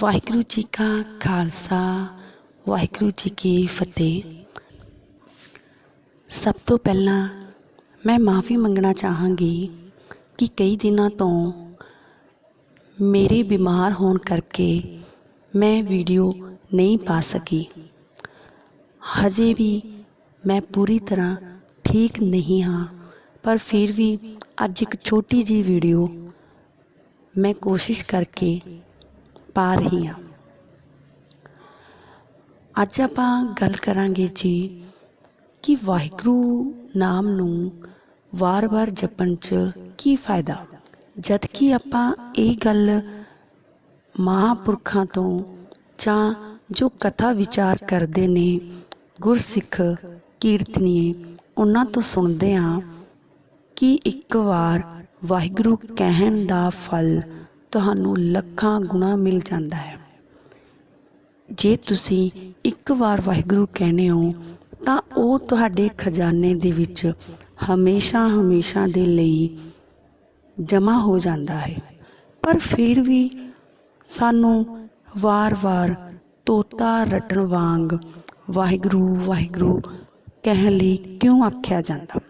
ਵਾਹਿਗੁਰੂ ਜੀ ਕਾ ਖਾਲਸਾ, ਵਾਹਿਗੁਰੂ ਜੀ ਕੀ ਫਤਿਹ। ਸਭ ਤੋਂ ਪਹਿਲਾਂ ਮੈਂ ਮਾਫੀ ਮੰਗਣਾ ਚਾਹਾਂਗੀ ਕਿ ਕਈ ਦਿਨਾਂ ਤੋਂ ਮੇਰੇ ਬਿਮਾਰ ਹੋਣ ਕਰਕੇ ਮੈਂ ਵੀਡੀਓ ਨਹੀਂ ਪਾ ਸਕੀ। ਹਜੇ ਵੀ ਮੈਂ ਪੂਰੀ ਤਰ੍ਹਾਂ ਠੀਕ ਨਹੀਂ ਹਾਂ, ਪਰ ਫਿਰ ਵੀ ਅੱਜ ਇੱਕ ਛੋਟੀ ਜੀ ਵੀਡੀਓ ਮੈਂ ਕੋਸ਼ਿਸ਼ ਕਰਕੇ ਪਾ ਰਹੀ ਹਾਂ। ਅੱਜ ਆਪਾਂ ਗੱਲ ਕਰਾਂਗੇ ਜੀ ਕਿ ਵਾਹਿਗੁਰੂ ਨਾਮ ਨੂੰ ਵਾਰ-ਵਾਰ ਜਪਣ 'ਚ ਕੀ ਫਾਇਦਾ? ਜਦ ਕਿ ਆਪਾਂ ਇਹ ਗੱਲ ਮਹਾਂਪੁਰਖਾਂ ਤੋਂ ਜਾਂ ਜੋ ਕਥਾ ਵਿਚਾਰ ਕਰਦੇ ਨੇ, ਗੁਰਸਿੱਖ, ਕੀਰਤਨੀਏ, ਉਹਨਾਂ ਤੋਂ ਸੁਣਦੇ ਹਾਂ ਕਿ ਇੱਕ ਵਾਰ ਵਾਹਿਗੁਰੂ ਕਹਿਣ ਦਾ ਫਲ ਤੁਹਾਨੂੰ ਲੱਖਾਂ ਗੁਣਾ ਮਿਲ ਜਾਂਦਾ ਹੈ। ਜੇ ਤੁਸੀਂ ਇੱਕ ਵਾਰ ਵਾਹਿਗੁਰੂ ਕਹਿੰਦੇ ਹੋ ਤਾਂ ਉਹ ਤੁਹਾਡੇ ਖਜ਼ਾਨੇ ਦੇ ਵਿੱਚ ਹਮੇਸ਼ਾ ਹਮੇਸ਼ਾ ਦੇ ਲਈ ਜਮ੍ਹਾਂ ਹੋ ਜਾਂਦਾ ਹੈ। ਪਰ ਫਿਰ ਵੀ ਸਾਨੂੰ ਵਾਰ-ਵਾਰ ਤੋਤਾ ਰਟਣ ਵਾਂਗ ਵਾਹਿਗੁਰੂ ਵਾਹਿਗੁਰੂ ਕਹਿਣ ਲਈ ਕਿਉਂ ਆਖਿਆ ਜਾਂਦਾ?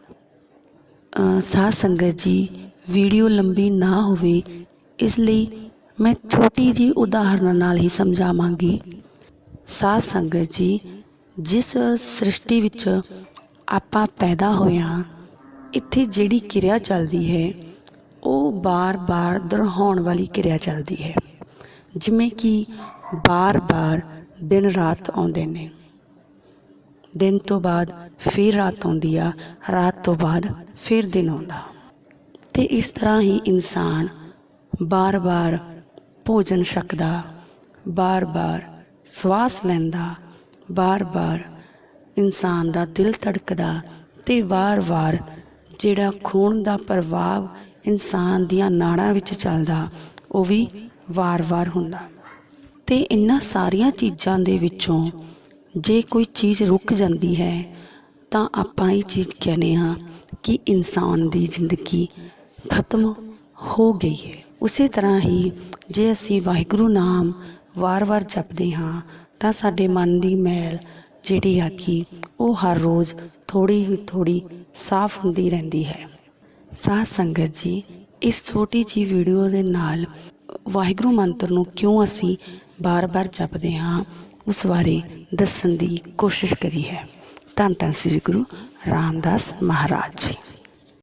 ਅ, ਸਾਧ ਸੰਗਤ ਜੀ ਵੀਡੀਓ ਲੰਬੀ ਨਾ ਹੋਵੇ ਇਸ ਲਈ ਮੈਂ ਛੋਟੀ ਜੀ ਉਦਾਹਰਨ ਨਾਲ ਹੀ ਸਮਝਾਵਾਂਗੀ। ਸਾਧ ਸੰਗਤ ਜੀ, ਜਿਸ ਸ੍ਰਿਸ਼ਟੀ ਵਿੱਚ ਆਪਾਂ ਪੈਦਾ ਹੋਇਆ ਇੱਥੇ ਜਿਹੜੀ ਕਿਰਿਆ ਚੱਲਦੀ ਹੈ, ਉਹ ਬਾਰ-ਬਾਰ ਦੁਹਰਾਉਣ ਵਾਲੀ ਕਿਰਿਆ ਚੱਲਦੀ ਹੈ। ਜਿਵੇਂ ਕਿ ਬਾਰ-ਬਾਰ ਦਿਨ ਰਾਤ ਆਉਂਦੇ ਨੇ। ਦਿਨ ਤੋਂ ਬਾਅਦ ਫਿਰ ਰਾਤ ਆਉਂਦੀ ਆ, ਰਾਤ ਤੋਂ ਬਾਅਦ ਫਿਰ ਦਿਨ ਆਉਂਦਾ। ਤੇ ਇਸ ਤਰ੍ਹਾਂ ਹੀ ਇਨਸਾਨ ਬਾਰ-ਬਾਰ ਭੋਜਨ ਛਕਦਾ, ਬਾਰ-ਬਾਰ ਸਵਾਸ ਲੈਂਦਾ, ਬਾਰ-ਬਾਰ ਇਨਸਾਨ ਦਾ ਦਿਲ ਧੜਕਦਾ ਤੇ ਵਾਰ-ਵਾਰ ਜਿਹੜਾ ਖੂਨ ਦਾ ਪ੍ਰਵਾਹ ਇਨਸਾਨ ਦੀਆਂ ਨਾੜਾਂ ਵਿੱਚ ਚੱਲਦਾ, ਉਹ ਵੀ ਵਾਰ-ਵਾਰ ਹੁੰਦਾ। ਤੇ ਇਹਨਾਂ ਸਾਰੀਆਂ ਚੀਜ਼ਾਂ ਦੇ ਵਿੱਚੋਂ ਜੇ ਕੋਈ ਚੀਜ਼ ਰੁਕ ਜਾਂਦੀ ਹੈ, ਤਾਂ ਆਪਾਂ ਇਹ ਚੀਜ਼ ਕਹਿੰਦੇ ਹਾਂ ਕਿ ਇਨਸਾਨ ਦੀ ਜ਼ਿੰਦਗੀ ਖਤਮ ਹੋ ਗਈ ਹੈ। ਉਸੇ ਤਰ੍ਹਾਂ ਹੀ ਜੇ ਅਸੀਂ ਵਾਹਿਗੁਰੂ ਨਾਮ ਵਾਰ-ਵਾਰ ਜਪਦੇ ਹਾਂ, ਤਾਂ ਸਾਡੇ ਮਨ ਦੀ ਮੈਲ ਜਿਹੜੀ ਆ ਕਿ ਉਹ ਹਰ ਰੋਜ਼ ਥੋੜੀ ਹੀ ਥੋੜੀ ਸਾਫ਼ ਹੁੰਦੀ ਰਹਿੰਦੀ ਹੈ। ਸਾਧ ਸੰਗਤ ਜੀ, ਇਸ ਛੋਟੀ ਜੀ ਵੀਡੀਓ ਦੇ ਨਾਲ ਵਾਹਿਗੁਰੂ ਮੰਤਰ ਨੂੰ ਕਿਉਂ ਅਸੀਂ ਬਾਰ-ਬਾਰ ਜਪਦੇ ਹਾਂ, ਉਸ ਬਾਰੇ ਦੱਸਣ ਦੀ ਕੋਸ਼ਿਸ਼ ਕਰੀ ਹੈ। ਧੰਨ ਧੰਨ ਸ੍ਰੀ ਗੁਰੂ ਰਾਮਦਾਸ ਮਹਾਰਾਜ ਜੀ।